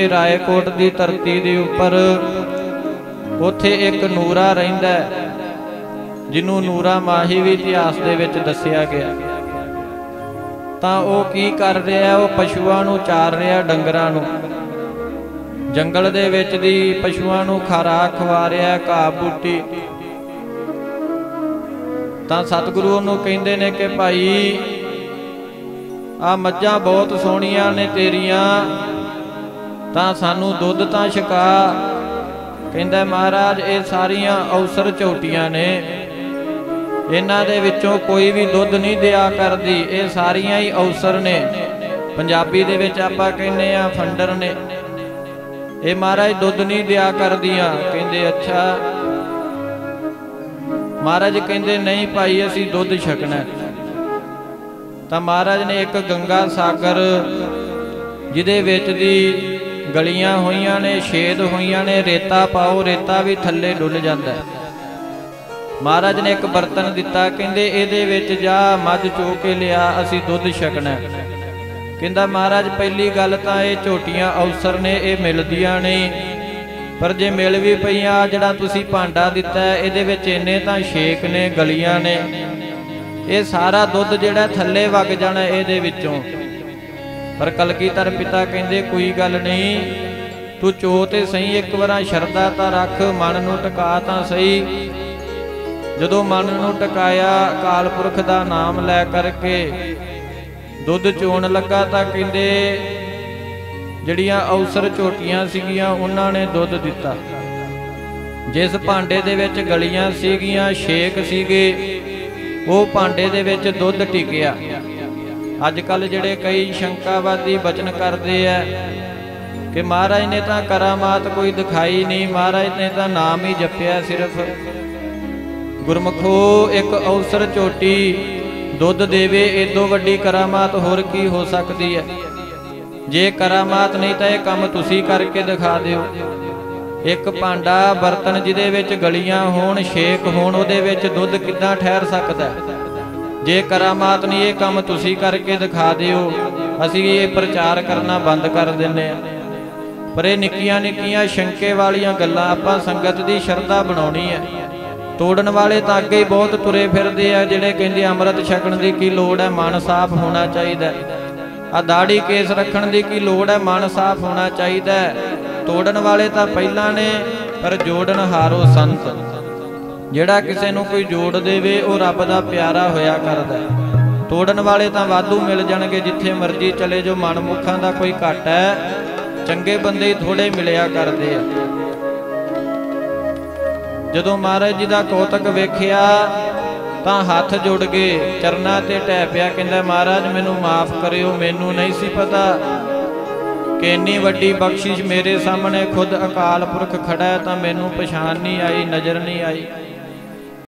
ਰਾਏਕੋਟ ਦੀ ਧਰਤੀ ਦੇ ਉੱਪਰ ਉੱਥੇ ਇੱਕ ਨੂਰਾ ਰਹਿੰਦਾ ਜਿਹਨੂੰ ਨੂਰਾ ਮਾਹੀ ਵੀ ਇਤਿਹਾਸ ਦੇ ਵਿੱਚ ਦੱਸਿਆ ਗਿਆ। ਤਾਂ ਉਹ ਕੀ ਕਰ ਰਿਹਾ ਉਹ ਪਸ਼ੂਆਂ ਨੂੰ ਚਾਰ ਰਿਹਾ ਡੰਗਰਾਂ ਨੂੰ। ਜੰਗਲ ਦੇ ਵਿੱਚ ਦੀ ਪਸ਼ੂਆਂ ਨੂੰ ਖੁਰਾਕ ਖਵਾ ਰਿਹਾ ਘਾਹ ਬੂਟੀ। ਤਾਂ ਸਤਿਗੁਰੂ ਉਹਨੂੰ ਕਹਿੰਦੇ ਨੇ ਕਿ ਭਾਈ ਆ ਮੱਝਾਂ ਬਹੁਤ ਸੋਹਣੀਆਂ ਨੇ ਤੇਰੀਆਂ। ਤਾਂ ਸਾਨੂੰ ਦੁੱਧ ਤਾਂ ਛਕਾ। ਕਹਿੰਦਾ, ਮਹਾਰਾਜ, ਇਹ ਸਾਰੀਆਂ ਔਸਰ ਝੋਟੀਆਂ ਨੇ। ਇਹਨਾਂ ਦੇ ਵਿੱਚੋਂ ਕੋਈ ਵੀ ਦੁੱਧ ਨਹੀਂ ਦਿਆ ਕਰਦੀ। ਇਹ ਸਾਰੀਆਂ ਹੀ ਔਸਰ ਨੇ। ਪੰਜਾਬੀ ਦੇ ਵਿੱਚ ਆਪਾਂ ਕਹਿੰਦੇ ਆ ਫੰਡਰ ਨੇ। ਇਹ ਮਹਾਰਾਜ ਦੁੱਧ ਨਹੀਂ ਦਿਆ ਕਰਦੀਆਂ। ਕਹਿੰਦੇ, ਅੱਛਾ। ਮਹਾਰਾਜ ਕਹਿੰਦੇ, ਨਹੀਂ ਭਾਈ, ਅਸੀਂ ਦੁੱਧ ਛਕਣਾ ਤਾਂ ਮਹਾਰਾਜ ਨੇ ਇੱਕ ਗੰਗਾ ਸਾਗਰ, ਜਿਹਦੇ ਵਿੱਚ ਦੀ ਗਲੀਆਂ ਹੋਈਆਂ ਨੇ, ਛੇਦ ਹੋਈਆਂ ਨੇ, ਰੇਤਾ ਪਾਓ, ਰੇਤਾ ਵੀ ਥੱਲੇ ਡੁੱਲ ਜਾਂਦਾ। ਮਹਾਰਾਜ ਨੇ ਇੱਕ ਬਰਤਨ ਦਿੱਤਾ, ਕਹਿੰਦੇ ਇਹਦੇ ਵਿੱਚ ਜਾ ਮੱਝ ਚੋ ਕੇ ਲਿਆ, ਅਸੀਂ ਦੁੱਧ ਛਕਣਾ। ਕਹਿੰਦਾ ਮਹਾਰਾਜ, ਪਹਿਲੀ ਗੱਲ ਤਾਂ ਇਹ ਝੋਟੀਆਂ ਅਵਸਰ ਨੇ, ਇਹ ਮਿਲਦੀਆਂ ਨਹੀਂ ਪਰ ਜੇ ਮਿਲ ਵੀ ਪਈਆਂ, ਜਿਹੜਾ ਤੁਸੀਂ ਭਾਂਡਾ ਦਿੱਤਾ, ਇਹਦੇ ਵਿੱਚ ਇੰਨੇ ਤਾਂ ਛੇਕ ਨੇ, ਗਲੀਆਂ ਨੇ। ਇਹ ਸਾਰਾ ਦੁੱਧ ਜਿਹੜਾ ਥੱਲੇ ਵਗ ਜਾਣਾ ਇਹਦੇ ਵਿੱਚੋਂ। ਪਰ ਕਲਗੀਧਰ ਪਿਤਾ ਕਹਿੰਦੇ, ਕੋਈ ਗੱਲ ਨਹੀਂ, ਤੂੰ ਚੋ ਤੇ ਸਹੀ, ਇੱਕ ਵਾਰਾਂ ਸ਼ਰਧਾ ਤਾਂ ਰੱਖ, ਮਨ ਨੂੰ ਟਿਕਾ ਤਾਂ ਸਹੀ। ਜਦੋਂ ਮਨ ਨੂੰ ਟਿਕਾਇਆ ਅਕਾਲ ਪੁਰਖ ਦਾ ਨਾਮ ਲੈ ਕਰਕੇ ਦੁੱਧ ਚੋਣ ਲੱਗਾ ਤਾਂ ਕਹਿੰਦੇ, ਜਿਹੜੀਆਂ ਔਸਰ ਝੋਟੀਆਂ ਸੀਗੀਆਂ, ਉਹਨਾਂ ਨੇ ਦੁੱਧ ਦਿੱਤਾ। ਜਿਸ ਭਾਂਡੇ ਦੇ ਵਿੱਚ ਗਲੀਆਂ ਸੀਗੀਆਂ, ਛੇਕ ਸੀਗੇ, ਉਹ ਭਾਂਡੇ ਦੇ ਵਿੱਚ ਦੁੱਧ ਟਿਕਿਆ। ਅੱਜ ਕੱਲ ਜਿਹੜੇ ਕਈ ਸ਼ੰਕਾਵਾਦੀ ਬਚਨ ਕਰਦੇ ਆ ਕਿ ਮਹਾਰਾਜ ਨੇ ਤਾਂ ਕਰਾਮਾਤ ਕੋਈ ਦਿਖਾਈ ਨਹੀਂ, ਮਹਾਰਾਜ ਨੇ ਤਾਂ ਨਾਮ ਹੀ ਜਪਿਆ ਸਿਰਫ। ਗੁਰਮਖੋ, ਇੱਕ ਅਵਸਰ ਝੋਟੀ ਦੁੱਧ ਦੇਵੇ, ਏਦੋਂ ਵੱਡੀ ਕਰਾਮਾਤ ਹੋਰ ਕੀ ਹੋ ਸਕਦੀ ਹੈ? ਜੇ ਕਰਾਮਾਤ ਨਹੀਂ ਤਾਂ ਇਹ ਕੰਮ ਤੁਸੀਂ ਕਰਕੇ ਦਿਖਾ ਦਿਓ। ਇੱਕ ਭਾਂਡਾ ਬਰਤਨ ਜਿਹਦੇ ਵਿੱਚ ਗਲੀਆਂ ਹੋਣ, ਛੇਕ ਹੋਣ, ਉਹਦੇ ਵਿੱਚ ਦੁੱਧ ਕਿੱਦਾਂ ਠਹਿਰ ਸਕਦਾ ਹੈ? ਜੇ ਕਰਾਮਾਤ ਨਹੀਂ ਇਹ ਕੰਮ ਤੁਸੀਂ ਕਰਕੇ ਦਿਖਾ ਦਿਓ, ਅਸੀਂ ਇਹ ਪ੍ਰਚਾਰ ਕਰਨਾ ਬੰਦ ਕਰ ਦਿੰਨੇ ਆ। ਪਰ ਇਹ ਨਿੱਕੀਆਂ ਨਿੱਕੀਆਂ ਸ਼ੰਕੇ ਵਾਲੀਆਂ ਗੱਲਾਂ ਆਪਾਂ ਸੰਗਤ ਦੀ ਸ਼ਰਧਾ ਬਣਾਉਣੀ ਹੈ। ਤੋੜਨ ਵਾਲੇ ਤਾਂ ਅੱਗੇ ਹੀ ਬਹੁਤ ਤੁਰੇ ਫਿਰਦੇ ਆ, ਜਿਹੜੇ ਕਹਿੰਦੇ ਅੰਮ੍ਰਿਤ ਛਕਣ ਦੀ ਕੀ ਲੋੜ ਹੈ, ਮਨ ਸਾਫ਼ ਹੋਣਾ ਚਾਹੀਦਾ ਆ ਦਾੜੀ ਕੇਸ ਰੱਖਣ ਦੀ ਕੀ ਲੋੜ ਹੈ, ਮਨ ਸਾਫ਼ ਹੋਣਾ ਚਾਹੀਦਾ ਤੋੜਨ ਵਾਲੇ ਤਾਂ ਪਹਿਲਾਂ ਨੇ, ਪਰ ਜੋੜਨ ਹਾਰੋ ਸੰਤ। ਜਿਹੜਾ ਕਿਸੇ ਨੂੰ ਕੋਈ ਜੋੜ ਦੇਵੇ, ਉਹ ਰੱਬ ਦਾ ਪਿਆਰਾ ਹੋਇਆ ਕਰਦਾ ਹੈ। ਤੋੜਨ ਵਾਲੇ ਤਾਂ ਵਾਧੂ ਮਿਲ ਜਾਣਗੇ, ਜਿੱਥੇ ਮਰਜ਼ੀ ਚਲੇ ਜੋ ਮਨਮੁੱਖਾਂ ਦਾ ਕੋਈ ਘਟ ਹੈ, ਚੰਗੇ ਬੰਦੇ ਹੀ ਥੋੜੇ ਮਿਲਿਆ ਕਰਦੇ ਆ। ਜਦੋਂ ਮਹਾਰਾਜ ਜੀ ਦਾ ਕੌਤਕ ਵੇਖਿਆ, ਤਾਂ ਹੱਥ ਜੁੜ ਗਏ ਚਰਨਾਂ ਤੇ ਟਹਿ ਪਿਆ, ਕਹਿੰਦਾ, ਮਹਾਰਾਜ, ਮੈਨੂੰ ਮਾਫ ਕਰਿਓ, ਮੈਨੂੰ ਨਹੀਂ ਸੀ ਪਤਾ ਕਿ ਇੰਨੀ ਵੱਡੀ ਬਖਸ਼ਿਸ਼ ਮੇਰੇ ਸਾਹਮਣੇ ਖੁਦ ਅਕਾਲ ਪੁਰਖ ਖੜਾ ਹੈ, ਤਾਂ ਮੈਨੂੰ ਪਛਾਣ ਨਹੀਂ ਆਈ, ਨਜ਼ਰ ਨਹੀਂ ਆਈ।